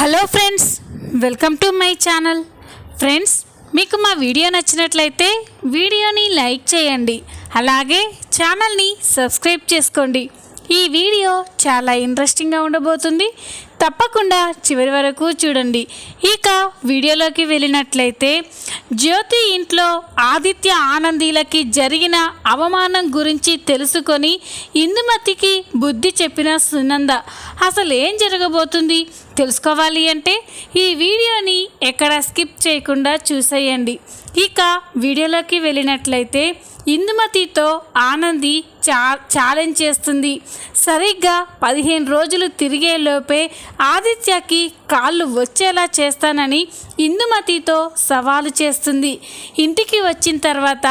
Hello friends welcome to my channel. Friends మీకు మా video నచ్చినట్లయితే వీడియోని లైక్ చేయండి. అలాగే ఛానల్ని సబ్స్క్రైబ్ చేసుకోండి. ఈ వీడియో చాలా ఇంట్రెస్టింగ్గా ఉండబోతుంది. తప్పకుండా చివరి వరకు చూడండి. ఇక వీడియోలోకి వెళ్ళినట్లయితే జ్యోతి ఇంట్లో ఆదిత్య ఆనందీలకి జరిగిన అవమానం గురించి తెలుసుకొని ఇందుమతికి బుద్ధి చెప్పిన సునంద. అసలు ఏం జరగబోతుంది? తెలుసుకోవాలి అంటే ఈ వీడియోని ఎక్కడ స్కిప్ చేయకుండా చూసేయండి. ఇక వీడియోలోకి వెళ్ళినట్లయితే ఇందుమతితో ఆనంది చా ఛాలెంజ్ చేస్తుంది. సరిగ్గా పదిహేను రోజులు తిరిగేలోపే ఆదిత్యకి కాళ్ళు వచ్చేలా చేస్తానని ఇందుమతితో సవాలు చేస్తుంది. ఇంటికి వచ్చిన తర్వాత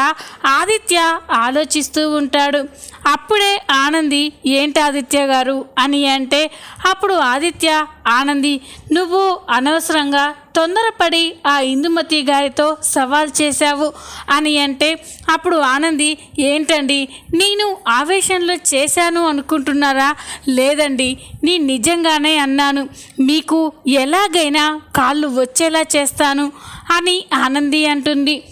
ఆదిత్య ఆలోచిస్తూ ఉంటాడు. అప్పుడే ఆనంది ఏంటి ఆదిత్య గారు? అని అంటే అప్పుడు ఆదిత్య ఆనంది నువ్వు అనవసరంగా తొందరపడి ఆ ఇందుమతి గారితో సవాల్ చేశావు. అని అంటే అప్పుడు ఆనంది ఏంటండి నేను ఆవేశంలో చేశాను అనుకుంటున్నారా? లేదండి నీ నిజంగానే అన్నాను. మీకు ఎలాగైనా కాళ్ళు వచ్చేలా చేస్తాను అని ఆనంది అంటుంది.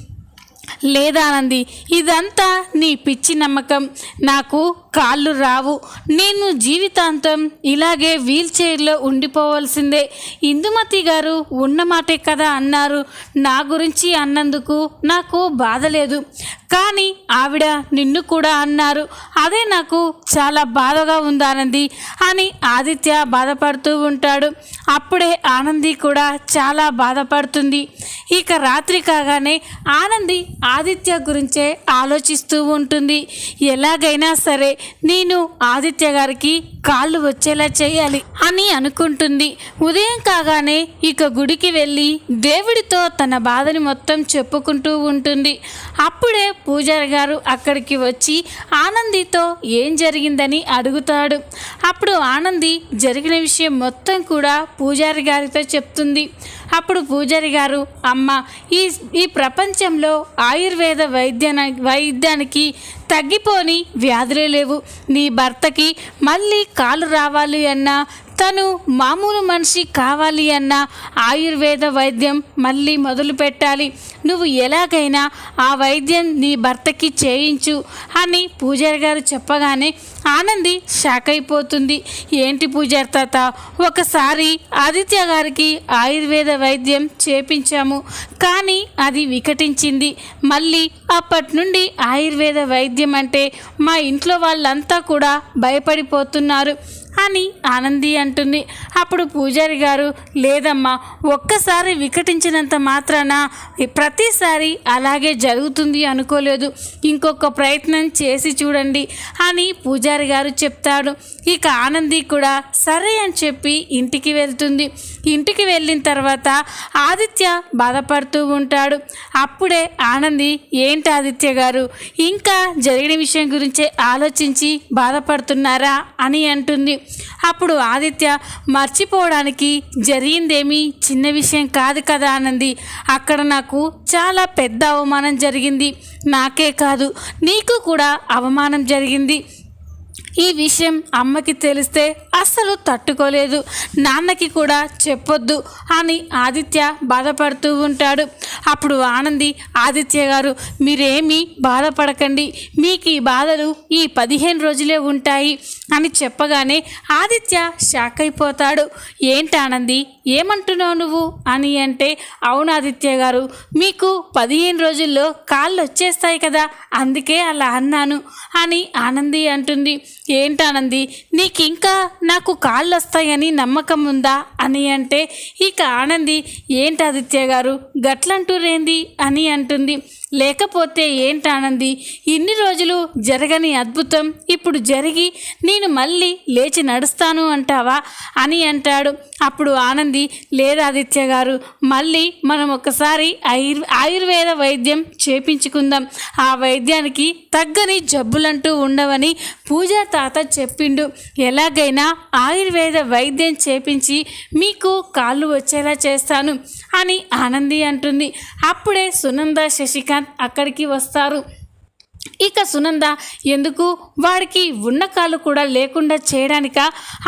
లేదానంది ఇదంతా నీ పిచ్చి నమ్మకం. నాకు కాళ్ళు రావు. నేను జీవితాంతం ఇలాగే వీల్ చైర్లో ఉండిపోవాల్సిందే. ఇందుమతి గారు ఉన్న మాటే కదా అన్నారు. నా గురించి అన్నందుకు నాకు బాధ లేదు. కానీ ఆవిడ నిన్ను కూడా అన్నారు. అదే నాకు చాలా బాధగా ఉందానంది అని ఆదిత్య బాధపడుతూ ఉంటాడు. అప్పుడే ఆనంది కూడా చాలా బాధపడుతుంది. ఇక రాత్రి కాగానే ఆనంది ఆదిత్య గురించే ఆలోచిస్తూ ఉంటుంది. ఎలాగైనా సరే నేను ఆదిత్య గారికి కాళ్ళు వచ్చేలా చేయాలి అని అనుకుంటుంది. ఉదయం కాగానే ఇక గుడికి వెళ్ళి దేవుడితో తన బాధని మొత్తం చెప్పుకుంటూ ఉంటుంది. అప్పుడే పూజారి గారు అక్కడికి వచ్చి ఆనందితో ఏం జరిగిందని అడుగుతాడు. అప్పుడు ఆనంది జరిగిన విషయం మొత్తం కూడా పూజారి గారితో చెప్తుంది. అప్పుడు పూజారి గారు అమ్మ ఈ ఈ ప్రపంచంలో ఆయుర్వేద వైద్య వైద్యానికి తగ్గిపోని వ్యాధులే లేవు. నీ భర్తకి మళ్ళీ కాలు రావాలి అన్నా తను మామూలు మనిషి కావాలి అన్న ఆయుర్వేద వైద్యం మళ్ళీ మొదలు పెట్టాలి. నువ్వు ఎలాగైనా ఆ వైద్యం నీ భర్తకి చేయించు అని పూజారి గారు చెప్పగానే ఆనంది షాక్ అయిపోతుంది. ఏంటి పూజారి తాత ఒకసారి ఆదిత్య గారికి ఆయుర్వేద వైద్యం చేపించాము కానీ అది వికటించింది. మళ్ళీ అప్పటి నుండి ఆయుర్వేద వైద్యం అంటే మా ఇంట్లో వాళ్ళంతా కూడా భయపడిపోతున్నారు. అని ఆనంది అంటుంది. అప్పుడు పూజారి గారు లేదమ్మా ఒక్కసారి వికటించినంత మాత్రాన ప్రతిసారి అలాగే జరుగుతుంది అనుకోలేదు. ఇంకొక ప్రయత్నం చేసి చూడండి అని పూజారి గారు చెప్తాడు. ఇక ఆనంది కూడా సరే అని చెప్పి ఇంటికి వెళ్తుంది. ఇంటికి వెళ్ళిన తర్వాత ఆదిత్య బాధపడుతూ ఉంటాడు. అప్పుడే ఆనంది ఏంటి ఆదిత్య గారు ఇంకా జరిగిన విషయం గురించే ఆలోచించి బాధపడుతున్నారా? అని అంటుంది. అప్పుడు ఆదిత్య మర్చిపోవడానికి జరిగిందేమీ? చిన్న విషయం కాదు కదా అనంది. అక్కడ నాకు చాలా పెద్ద అవమానం జరిగింది. నాకే కాదు నీకు కూడా అవమానం జరిగింది. ఈ విషయం అమ్మకి తెలిస్తే అస్సలు తట్టుకోలేదు. నాన్నకి కూడా చెప్పొద్దు అని ఆదిత్య బాధపడుతూ ఉంటాడు. అప్పుడు ఆనంది ఆదిత్య గారు మీరేమీ బాధపడకండి. మీకు ఈ బాధలు ఈ పదిహేను రోజులే ఉంటాయి అని చెప్పగానే ఆదిత్య షాక్ అయిపోతాడు. ఏంటి ఆనంది? ఏమంటున్నావు నువ్వు? అని అంటే అవును ఆదిత్య గారు మీకు పదిహేను రోజుల్లో కాళ్ళు వచ్చేస్తాయి కదా అందుకే అలా అన్నాను అని ఆనంది అంటుంది. ఏంటానంది నీకు ఇంకా నాకు కాళ్ళు వస్తాయని నమ్మకం ఉందా? అని అంటే ఇక ఆనంది ఏంటి ఆదిత్య గారు గట్లంటూరేంది? అని అంటుంది. లేకపోతే ఏంటానంది? ఇన్ని రోజులు జరగని అద్భుతం ఇప్పుడు జరిగి నేను మళ్ళీ లేచి నడుస్తాను అంటావా? అని అంటాడు. అప్పుడు ఆనంది లేదు ఆదిత్య గారు మళ్ళీ మనం ఒకసారి ఆయుర్ ఆయుర్వేద వైద్యం చేపించుకుందాం. ఆ వైద్యానికి తగ్గని జబ్బులంటూ ఉండవని పూజా తాత చెప్పిండు. ఎలాగైనా ఆయుర్వేద వైద్యం చేపించి మీకు కాళ్ళు వచ్చేలా చేస్తాను అని ఆనంది అంటుంది. అప్పుడే సునంద శశికాంత్ అక్కడికి వస్తారు. ఇక సునంద ఎందుకు? వాడికి ఉన్న కాళ్ళు కూడా లేకుండా చేయడానిక?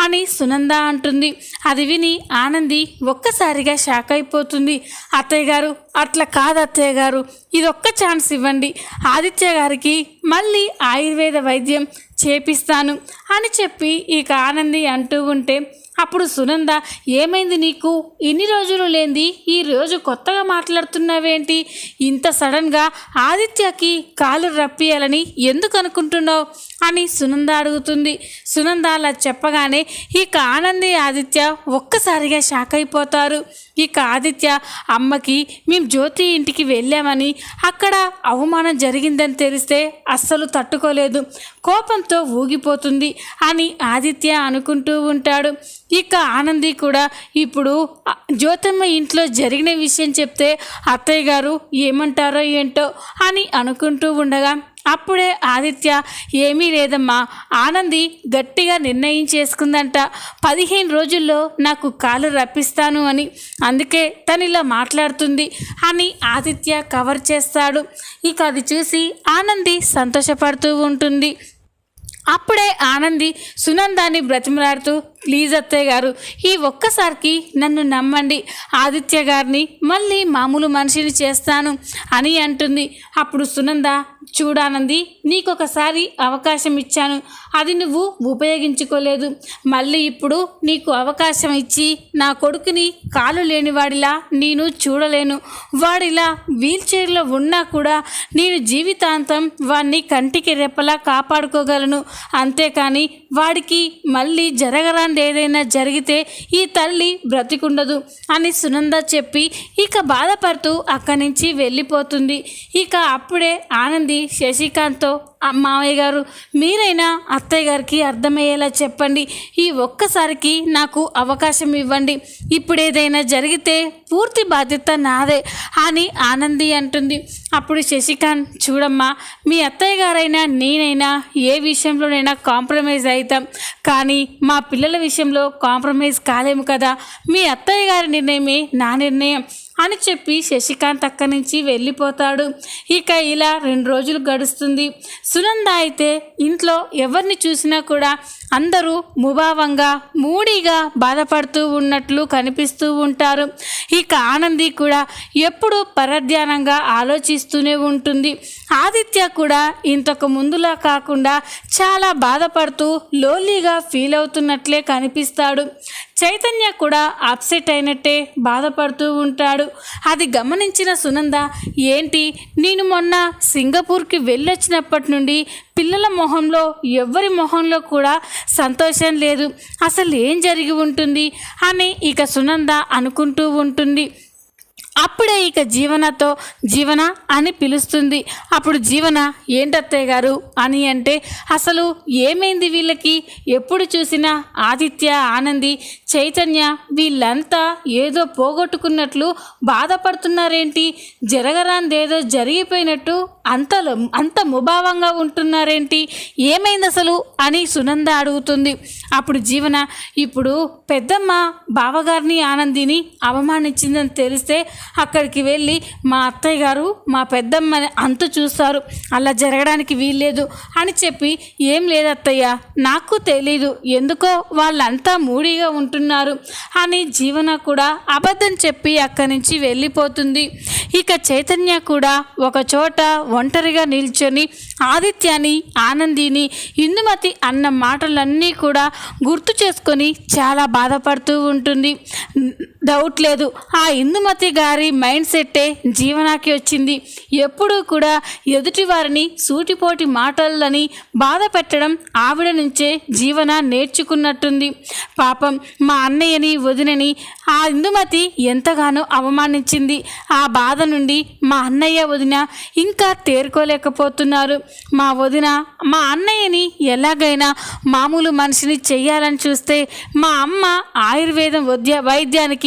అని సునంద అంటుంది. అది విని ఆనంది ఒక్కసారిగా షాక్ అయిపోతుంది. అత్తయ్య గారు అట్లా కాదు అత్తయ్య గారు ఇది ఒక్క ఛాన్స్ ఇవ్వండి. ఆదిత్య గారికి మళ్ళీ ఆయుర్వేద వైద్యం చేపిస్తాను అని చెప్పి ఇక ఆనంది అంటూ ఉంటే అప్పుడు సునంద ఏమైంది నీకు? ఇన్ని రోజులు లేంది. ఈ రోజు కొత్తగా మాట్లాడుతున్నావేంటి? ఇంత సడన్గా ఆదిత్యకి కాలు రప్పియాలని ఎందుకు అనుకుంటున్నావు? అని సునంద అడుగుతుంది. సునంద అలా చెప్పగానే ఇక ఆనంది ఆదిత్య ఒక్కసారిగా షాక్ అయిపోతారు. ఇక ఆదిత్య అమ్మకి మేము జ్యోతి ఇంటికి వెళ్ళామని అక్కడ అవమానం జరిగిందని తెలిస్తే అస్సలు తట్టుకోలేదు. కోపంతో ఊగిపోతుంది అని ఆదిత్య అనుకుంటూ ఉంటాడు. ఇక ఆనంది కూడా ఇప్పుడు జ్యోతమ్మ ఇంట్లో జరిగిన విషయం చెప్తే అత్తయ్య గారు ఏమంటారో ఏంటో అని అనుకుంటూ ఉండగా అప్పుడే ఆదిత్య ఏమీ లేదమ్మా ఆనంది గట్టిగా నిర్ణయం చేసుకుందంట. పదిహేను రోజుల్లో నాకు కాలు రప్పిస్తాను అని అందుకే తను ఇలా మాట్లాడుతుంది అని ఆదిత్య కవర్ చేస్తాడు. ఇక అది చూసి ఆనంది సంతోషపడుతూ ఉంటుంది. అప్పుడే ఆనంది సునందాన్ని బ్రతిమలాడుతూ ప్లీజ్ అత్తయ్య గారు ఈ ఒక్కసారికి నన్ను నమ్మండి. ఆదిత్య గారిని మళ్ళీ మామూలు మనిషిని చేస్తాను అని అంటుంది. అప్పుడు సునంద చూడానంది. నీకొకసారి అవకాశం ఇచ్చాను అది నువ్వు ఉపయోగించుకోలేదు. మళ్ళీ ఇప్పుడు నీకు అవకాశం ఇచ్చి నా కొడుకుని కాలు లేనివాడిలా నేను చూడలేను. వాడిలా వీల్ చైర్లో ఉన్నా కూడా నేను జీవితాంతం వాడిని కంటికి రెప్పలా కాపాడుకోగలను. అంతేకాని వాడికి మళ్ళీ జరగరాంది ఏదైనా జరిగితే ఈ తల్లి బ్రతికుండదు అని సునంద చెప్పి ఇక బాధపడుతూ అక్కడి నుంచి వెళ్ళిపోతుంది. ఇక అప్పుడే ఆనంది శశికాంత్తో మావయ్య గారు మీరైనా అత్తయ్య గారికి అర్థమయ్యేలా చెప్పండి. ఈ ఒక్కసారికి నాకు అవకాశం ఇవ్వండి. ఇప్పుడు ఏదైనా జరిగితే పూర్తి బాధ్యత నాదే అని ఆనంది అంటుంది. అప్పుడు శశికాంత్ చూడమ్మా మీ అత్తయ్య గారైనా నేనైనా ఏ విషయంలోనైనా కాంప్రమైజ్ అవుతాం. కానీ మా పిల్లల విషయంలో కాంప్రమైజ్ కాలేము కదా. మీ అత్తయ్య గారి నిర్ణయమే నా నిర్ణయం. అని చెప్పి శశికాంత్ అక్కడి నుంచి వెళ్ళిపోతాడు. ఇక ఇలా రెండు రోజులు గడుస్తుంది. సునంద అయితే ఇంట్లో ఎవరిని చూసినా కూడా అందరూ ముభావంగా మూడీగా బాధపడుతూ ఉన్నట్లు కనిపిస్తూ ఉంటారు. ఇక ఆనంది కూడా ఎప్పుడూ పరధ్యానంగా ఆలోచిస్తూనే ఉంటుంది. ఆదిత్య కూడా ఇంతకు ముందులా కాకుండా చాలా బాధపడుతూ లోలీగా ఫీల్ అవుతున్నట్లే కనిపిస్తాడు. చైతన్య కూడా అప్సెట్ అయినట్టే బాధపడుతూ ఉంటాడు. అది గమనించిన సునంద ఏంటి నేను మొన్న సింగపూర్కి వెళ్ళొచ్చినప్పటి నుండి పిల్లల మొహంలో ఎవరి మొహంలో కూడా సంతోషం లేదు. అసలు ఏం జరిగి ఉంటుంది? అని ఇక సునంద అనుకుంటూ ఉంటుంది. అప్పుడే ఇక జీవనతో జీవన అని పిలుస్తుంది. అప్పుడు జీవన ఏంటత్తయ్య గారు అని అంటే అసలు ఏమైంది వీళ్ళకి? ఎప్పుడు చూసినా ఆదిత్య ఆనంది చైతన్య వీళ్ళంతా ఏదో పోగొట్టుకున్నట్లు బాధపడుతున్నారేంటి? జరగరాందేదో జరిగిపోయినట్టు అంత అంత ముభావంగా ఉంటున్నారేంటి? ఏమైంది అసలు? అని సునంద అడుగుతుంది. అప్పుడు జీవన ఇప్పుడు పెద్దమ్మ బావగారిని ఆనందిని అవమానించిందని తెలిస్తే అక్కడికి వెళ్ళి మా అత్తయ్య గారు మా పెద్దమ్మని అంత చూస్తారు. అలా జరగడానికి వీల్లేదు అని చెప్పి ఏం లేదు అత్తయ్య నాకు తెలీదు. ఎందుకో వాళ్ళంతా మూడీగా ఉంటున్నారు అని జీవన కూడా అబద్ధం చెప్పి అక్కడి నుంచి వెళ్ళిపోతుంది. ఇక చైతన్య కూడా ఒక చోట ఒంటరిగా నిల్చొని ఆదిత్యాని ఆనందిని ఇందుమతి అన్న మాటలన్నీ కూడా గుర్తు చేసుకొని చాలా బాధపడుతూ ఉంటుంది. డౌట్ లేదు. ఆ ఇందుమతి గారి మైండ్ సెట్టే జీవనాకి వచ్చింది. ఎప్పుడూ కూడా ఎదుటి వారిని సూటిపోటి మాటలని బాధ పెట్టడం ఆవిడ నుంచే జీవన నేర్చుకున్నట్టుంది. పాపం మా అన్నయ్యని వదినని ఆ ఇందుమతి ఎంతగానో అవమానించింది. ఆ బాధ నుండి మా అన్నయ్య వదిన ఇంకా తేరుకోలేకపోతున్నారు. మా వదిన మా అన్నయ్యని ఎలాగైనా మామూలు మనిషిని చెయ్యాలని చూస్తే మా అమ్మ ఆయుర్వేదం వద్య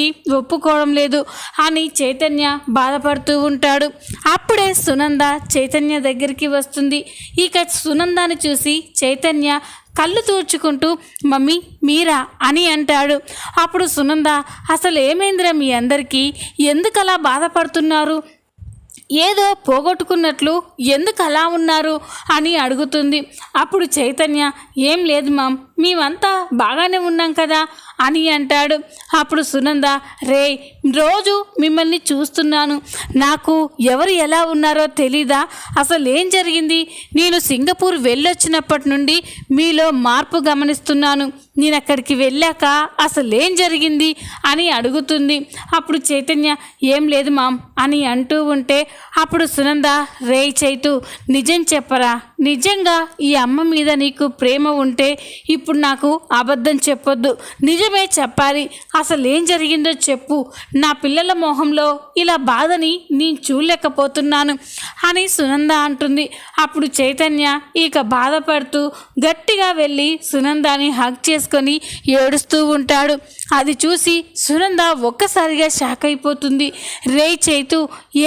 వైద్యానికి ఒప్పుకోవడం లేదు. అని చైతన్య బాధపడుతూ ఉంటాడు. అప్పుడే సునంద చైతన్య దగ్గరికి వస్తుంది. ఇక సునందాని చూసి చైతన్య కళ్ళు తూర్చుకుంటూ మమ్మీ మీరా? అని అంటాడు. అప్పుడు సునంద అసలు ఏమైందిరా మీ అందరికీ? ఎందుకలా బాధపడుతున్నారు? ఏదో పోగొట్టుకున్నట్లు ఎందుకు అలా ఉన్నారు అని అడుగుతుంది. అప్పుడు చైతన్య ఏం లేదు మామ్ మేమంతా బాగానే ఉన్నాం కదా అని అంటాడు. అప్పుడు సునంద రే రోజు మిమ్మల్ని చూస్తున్నాను. నాకు ఎవరు ఎలా ఉన్నారో తెలీదా? అసలు ఏం జరిగింది? నేను సింగపూర్ వెళ్ళొచ్చినప్పటి నుండి మీలో మార్పు గమనిస్తున్నాను. నేను అక్కడికి వెళ్ళాక అసలు ఏం జరిగింది అని అడుగుతుంది. అప్పుడు చైతన్య ఏం లేదు మామ్ అని అంటూ ఉంటే అప్పుడు సునంద రే చైతు నిజం చెప్పరా? నిజంగా ఈ అమ్మ మీద నీకు ప్రేమ ఉంటే ఇప్పుడు నాకు అబద్ధం చెప్పొద్దు. నిజమే చెప్పాలి. అసలు ఏం జరిగిందో చెప్పు. నా పిల్లల మొహంలో ఇలా బాధని నేను చూడలేకపోతున్నాను అని సునంద అంటుంది. అప్పుడు చైతన్య ఇక బాధపడుతూ గట్టిగా వెళ్ళి సునందాని హక్ చేసి చేసుకొని ఏడుస్తూ ఉంటాడు. అది చూసి సునంద ఒక్కసారిగా షాక్ అయిపోతుంది. రే చైతు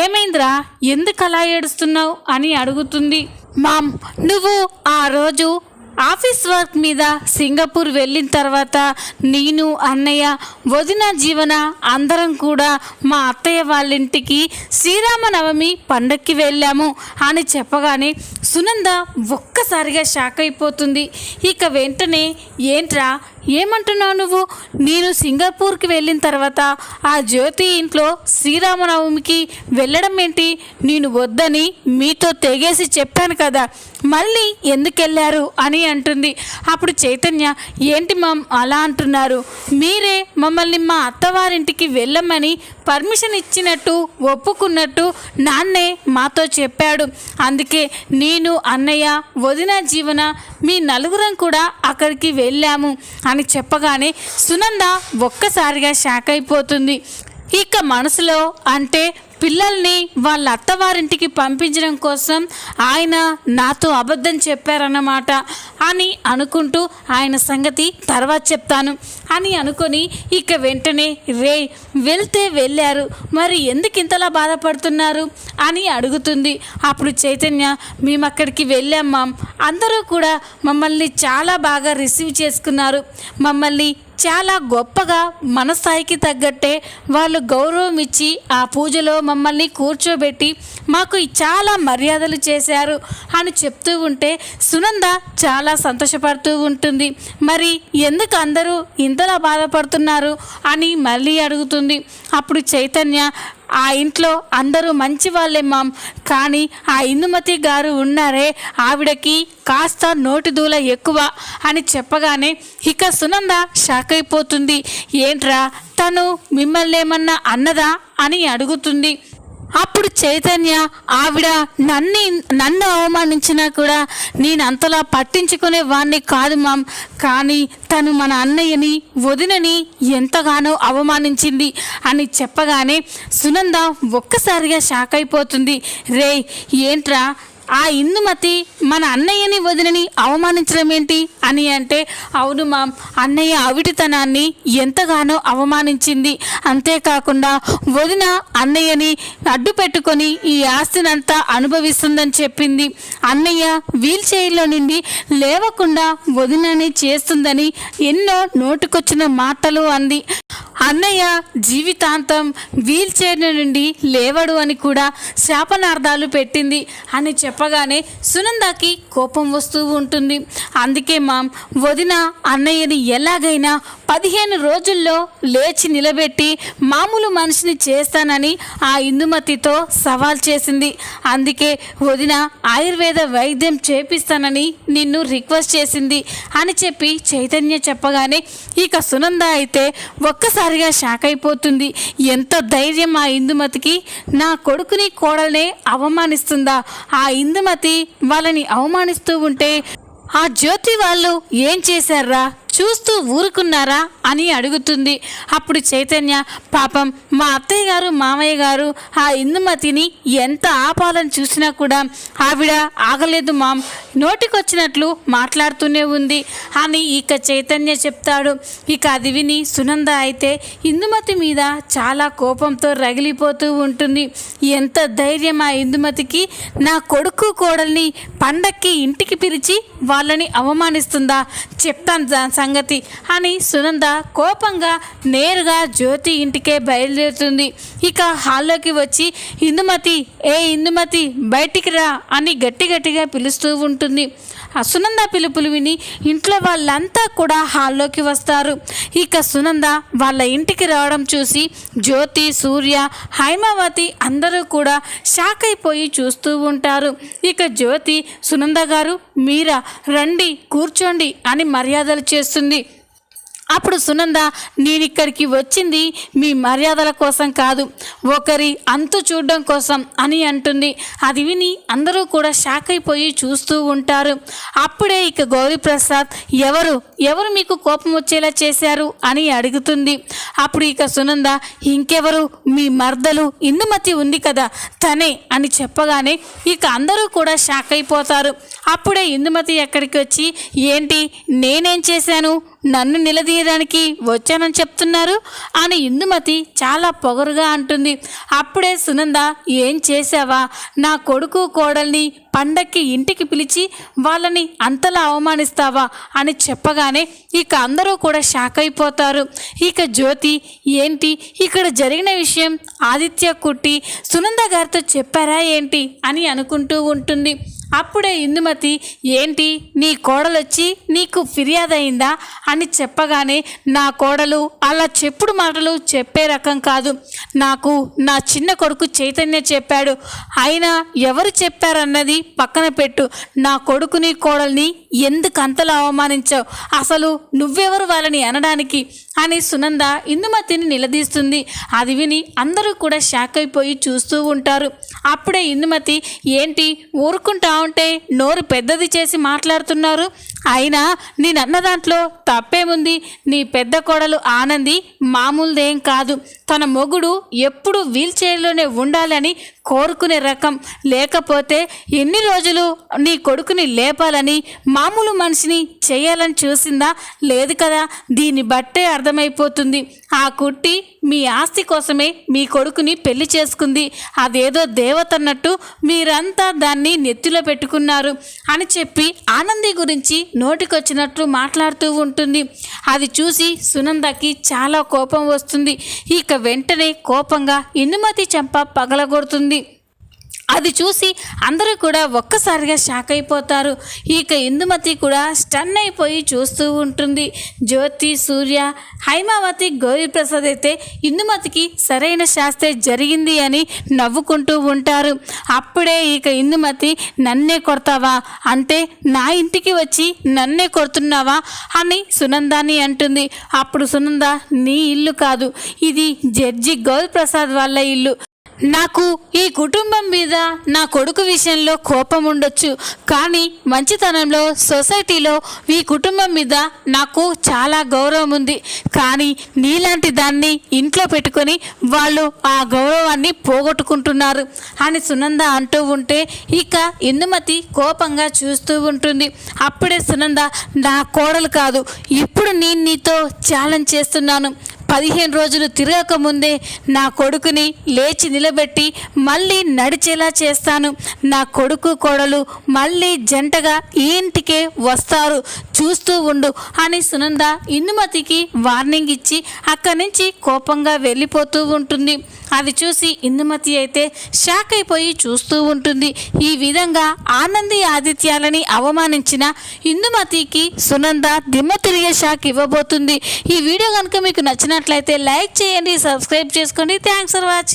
ఏమైందిరా? ఎందుకు అలా ఏడుస్తున్నావు? అని అడుగుతుంది. మామ్ నువ్వు ఆ రోజు ఆఫీస్ వర్క్ మీద సింగపూర్ వెళ్ళిన తర్వాత నేను అన్నయ్య వదిన జీవన అందరం కూడా మా అత్తయ్య వాళ్ళ ఇంటికి శ్రీరామనవమి పండక్కి వెళ్ళాము అని చెప్పగానే సునంద ఒక్కసారిగా షాక్ అయిపోతుంది. ఇక వెంటనే ఏంట్రా ఏమంటున్నావు నువ్వు? నేను సింగపూర్కి వెళ్ళిన తర్వాత ఆ జ్యోతి ఇంట్లో శ్రీరామనవమికి వెళ్ళడం ఏంటి? నేను వద్దని మీతో తెగేసి చెప్పాను కదా. మళ్ళీ ఎందుకెళ్ళారు అని అంటుంది. అప్పుడు చైతన్య ఏంటి మామ్ అలా అంటున్నారు? మీరే మమ్మల్ని మా అత్తవారింటికి వెళ్ళమని పర్మిషన్ ఇచ్చినట్టు ఒప్పుకున్నట్టు నాన్నే మాతో చెప్పాడు. అందుకే నేను అన్నయ్య వదిన జీవన మీ నలుగురం కూడా అక్కడికి వెళ్ళాము అని చెప్పగానే సునంద ఒక్కసారిగా షాక్ అయిపోతుంది. ఇక మనసులో అంటే పిల్లల్ని వాళ్ళ అత్తవారింటికి పంపించడం కోసం ఆయన నాతో అబద్ధం చెప్పారన్నమాట అని అనుకుంటూ ఆయన సంగతి తర్వాత చెప్తాను అని అనుకొని ఇక వెంటనే రే వెళ్తే వెళ్ళారు మరి ఎందుకు ఇంతలా బాధపడుతున్నారు? అని అడుగుతుంది. అప్పుడు చైతన్య మేము అక్కడికి వెళ్ళాం మామ్ అందరూ కూడా మమ్మల్ని చాలా బాగా రిసీవ్ చేసుకున్నారు. మమ్మల్ని చాలా గొప్పగా మన స్థాయికి తగ్గట్టే వాళ్ళు గౌరవం ఇచ్చి ఆ పూజలో మమ్మల్ని కూర్చోబెట్టి మాకు చాలా మర్యాదలు చేశారు అని చెప్తూ ఉంటే సునంద చాలా సంతోషపడుతూ ఉంటుంది. మరి ఎందుకు అందరూ ఇంతలా బాధపడుతున్నారు అని మళ్ళీ అడుగుతుంది. అప్పుడు చైతన్య ఆ ఇంట్లో అందరూ మంచి వాళ్ళే మామ్. కానీ ఆ ఇందుమతి గారు ఉన్నారే ఆవిడకి కాస్త నోటి దూల ఎక్కువ అని చెప్పగానే ఇక సునంద షాక్ అయిపోతుంది. ఏంట్రా తను మిమ్మల్ని ఏమన్నా అన్నదా అని అడుగుతుంది. అప్పుడు చైతన్య ఆవిడ నన్ను నన్ను అవమానించినా కూడా నేను అంతలా పట్టించుకునే వాణ్ణి కాదు మామ్. కానీ తను మన అన్నయ్యని వదినని ఎంతగానో అవమానించింది అని చెప్పగానే సునంద ఒక్కసారిగా షాక్ అయిపోతుంది. రే ఏంట్రా? ఆ ఇందుమతి మన అన్నయ్యని వదినని అవమానించడం ఏంటి అని అంటే అవును మామ్ అన్నయ్య అవిటితనాన్ని ఎంతగానో అవమానించింది. అంతేకాకుండా వదిన అన్నయ్యని అడ్డు పెట్టుకొని ఈ ఆస్తినంతా అనుభవిస్తుందని చెప్పింది. అన్నయ్య వీల్ చైర్లో నుండి లేవకుండా వదినని చేస్తుందని ఎన్నో నోటుకొచ్చిన మాటలు అంది. అన్నయ్య జీవితాంతం వీల్ చైర్ నుండి లేవడు అని కూడా శాపనార్థాలు పెట్టింది అని చెప్ప చెప్పగానే సునందాకి కోపం వస్తూ ఉంటుంది. అందుకే మామ్ వదిన అన్నయ్యని ఎలాగైనా పదిహేను రోజుల్లో లేచి నిలబెట్టి మామూలు మనిషిని చేస్తానని ఆ ఇందుమతితో సవాల్ చేసింది. అందుకే వదిన ఆయుర్వేద వైద్యం చేపిస్తానని నిన్ను రిక్వెస్ట్ చేసింది అని చెప్పి చైతన్య చెప్పగానే ఇక సునంద అయితే ఒక్కసారిగా షాక్ అయిపోతుంది. ఎంత ధైర్యం ఆ ఇందుమతికి? నా కొడుకుని కోడల్నే అవమానిస్తుందా? ఆ ఇందుమతి వాళ్ళని అవమానిస్తూ ఉంటే ఆ జ్యోతి వాళ్ళు ఏం చేశారా? చూస్తూ ఊరుకున్నారా అని అడుగుతుంది. అప్పుడు చైతన్య పాపం మా అత్తయ్య గారు మామయ్య గారు ఆ ఇందుమతిని ఎంత ఆపాలని చూసినా కూడా ఆవిడ ఆగలేదు మామ్. నోటికొచ్చినట్లు మాట్లాడుతూనే ఉంది అని ఇక చైతన్య చెప్తాడు. ఇక అది విని సునంద అయితే ఇందుమతి మీద చాలా కోపంతో రగిలిపోతూ ఉంటుంది. ఎంత ధైర్యం ఆ ఇందుమతికి. నా కొడుకు కోడల్ని పండక్కి ఇంటికి పిలిచి వాళ్ళని అవమానిస్తుందా? చెప్తాను దాని సంగతి అని సునంద కోపంగా నేరుగా జ్యోతి ఇంటికే బయలుదేరుతుంది. ఇక హాల్లోకి వచ్చి ఇందుమతి ఏ ఇందుమతి బయటికి రా అని గట్టి గట్టిగా పిలుస్తూ ఉంటుంది. ఆ సునంద పిలుపులు విని ఇంట్లో వాళ్ళంతా కూడా హాల్లోకి వస్తారు. ఇక సునంద వాళ్ళ ఇంటికి రావడం చూసి జ్యోతి సూర్య హైమావతి అందరూ కూడా షాక్ అయిపోయి చూస్తూ ఉంటారు. ఇక జ్యోతి సునంద గారు మీరా రండి కూర్చోండి అని మర్యాదలు చేస్తుంది. అప్పుడు సునంద నేను ఇక్కడికి వచ్చింది మీ మర్యాదల కోసం కాదు. ఒకరి అంతు చూడడం కోసం అని అంటుంది. అది విని అందరూ కూడా షాక్ అయిపోయి చూస్తూ ఉంటారు. అప్పుడే ఇక గౌరీప్రసాద్ ఎవరు? ఎవరు మీకు కోపం వచ్చేలా చేశారు? అని అడుగుతుంది. అప్పుడు ఇక సునంద ఇంకెవరు? మీ మర్దలు ఇందుమతి ఉంది కదా తనే అని చెప్పగానే ఇక అందరూ కూడా షాక్ అయిపోతారు. అప్పుడే ఇందుమతి ఎక్కడికి వచ్చి ఏంటి? నేనేం చేశాను? నన్ను నిలదీయడానికి వచ్చానని చెప్తున్నారు అని ఇందుమతి చాలా పొగరుగా అంటుంది. అప్పుడే సునంద ఏం చేశావా? నా కొడుకు కోడల్ని పండక్కి ఇంటికి పిలిచి వాళ్ళని అంతలా అవమానిస్తావా? అని చెప్పగానే ఇక అందరూ కూడా షాక్ అయిపోతారు. ఇక జ్యోతి ఏంటి? ఇక్కడ జరిగిన విషయం ఆదిత్య కుట్టి సునంద గారితో చెప్పారా ఏంటి? అని అనుకుంటూ ఉంటుంది. అప్పుడే ఇందుమతి ఏంటి? నీ కోడలొచ్చి నీకు ఫిర్యాదు అయిందా అని చెప్పగానే నా కోడలు అలా చెప్పుడు మాటలు చెప్పే రకం కాదు. నాకు నా చిన్న కొడుకు చైతన్య చెప్పాడు. అయినా ఎవరు చెప్పారన్నది పక్కన పెట్టు. నా కొడుకుని కోడల్ని ఎందుకు అంతలా అవమానించావు? అసలు నువ్వెవరు వాళ్ళని అనడానికి? అని సునంద ఇందుమతిని నిలదీస్తుంది. అది విని అందరూ కూడా షాక్ అయిపోయి చూస్తూ ఉంటారు. అప్పుడే ఇందుమతి ఏంటి? ఊరుకుంటా ఉంటే నోరు పెద్దది చేసి మాట్లాడుతున్నారు. అయినా నేనన్న దాంట్లో తప్పేముంది? నీ పెద్ద కోడలు ఆనంది మామూలుదేం కాదు. తన మొగుడు ఎప్పుడు వీల్ చైర్లోనే ఉండాలని కోరుకునే రకం లేకపోతే ఎన్ని రోజులు నీ కొడుకుని లేపాలని మామూలు మనిషిని చేయాలని చూసిందా? లేదు కదా. దీన్ని బట్టే అర్థమైపోతుంది. ఆ కుట్టి మీ ఆస్తి కోసమే మీ కొడుకుని పెళ్ళి చేసుకుంది. అదేదో దేవతన్నట్టు మీరంతా దాన్ని నెత్తిలో పెట్టుకున్నారు అని చెప్పి ఆనంది గురించి నోటికొచ్చినట్లు మాట్లాడుతూ ఉంటుంది. అది చూసి సునందకి చాలా కోపం వస్తుంది. ఇక వెంటనే కోపంగా ఇనుమతి చెంప పగలగొడుతుంది. అది చూసి అందరూ కూడా ఒక్కసారిగా షాక్ అయిపోతారు. ఇక ఇందుమతి కూడా స్టన్ అయిపోయి చూస్తూ ఉంటుంది. జ్యోతి సూర్య హైమావతి గౌరీప్రసాద్ అయితే ఇందుమతికి సరైన శాస్త్రే జరిగింది అని నవ్వుకుంటూ ఉంటారు. అప్పుడే ఇక ఇందుమతి నన్నే కొడతావా? అంటే నా ఇంటికి వచ్చి నన్నే కొడుతున్నావా? అని సునందాని అంటుంది. అప్పుడు సునంద నీ ఇల్లు కాదు. ఇది జడ్జి గౌరీప్రసాద్ వాళ్ళ ఇల్లు. నాకు ఈ కుటుంబం మీద నా కొడుకు విషయంలో కోపం ఉండొచ్చు కానీ మంచితనంలో సొసైటీలో ఈ కుటుంబం మీద నాకు చాలా గౌరవం ఉంది. కానీ నీలాంటి దాన్ని ఇంట్లో పెట్టుకొని వాళ్ళు ఆ గౌరవాన్ని పోగొట్టుకుంటున్నారు అని సునంద అంటూ ఉంటే ఇక ఇందుమతి కోపంగా చూస్తూ ఉంటుంది. అప్పుడే సునంద నా కోడలు కాదు ఇప్పుడు నేను నీతో ఛాలెంజ్ చేస్తున్నాను. పదిహేను రోజులు తిరగక ముందే నా కొడుకుని లేచి నిలబెట్టి మళ్ళీ నడిచేలా చేస్తాను. నా కొడుకు కోడలు మళ్ళీ జంటగా ఈ ఇంటికే వస్తారు. చూస్తూ ఉండు అని సునంద ఇందుమతికి వార్నింగ్ ఇచ్చి అక్కడి నుంచి కోపంగా వెళ్ళిపోతూ ఉంటుంది. అది చూసి ఇందుమతి అయితే షాక్ అయిపోయి చూస్తూ ఉంటుంది. ఈ విధంగా ఆనంది ఆదిత్యాలని అవమానించిన ఇందుమతికి సునంద దిమ్మ తిరిగే షాక్ ఇవ్వబోతుంది. ఈ వీడియో కనుక మీకు నచ్చినట్లయితే లైక్ చేయండి సబ్స్క్రైబ్ చేసుకోండి థ్యాంక్స్ ఫర్ వాచింగ్.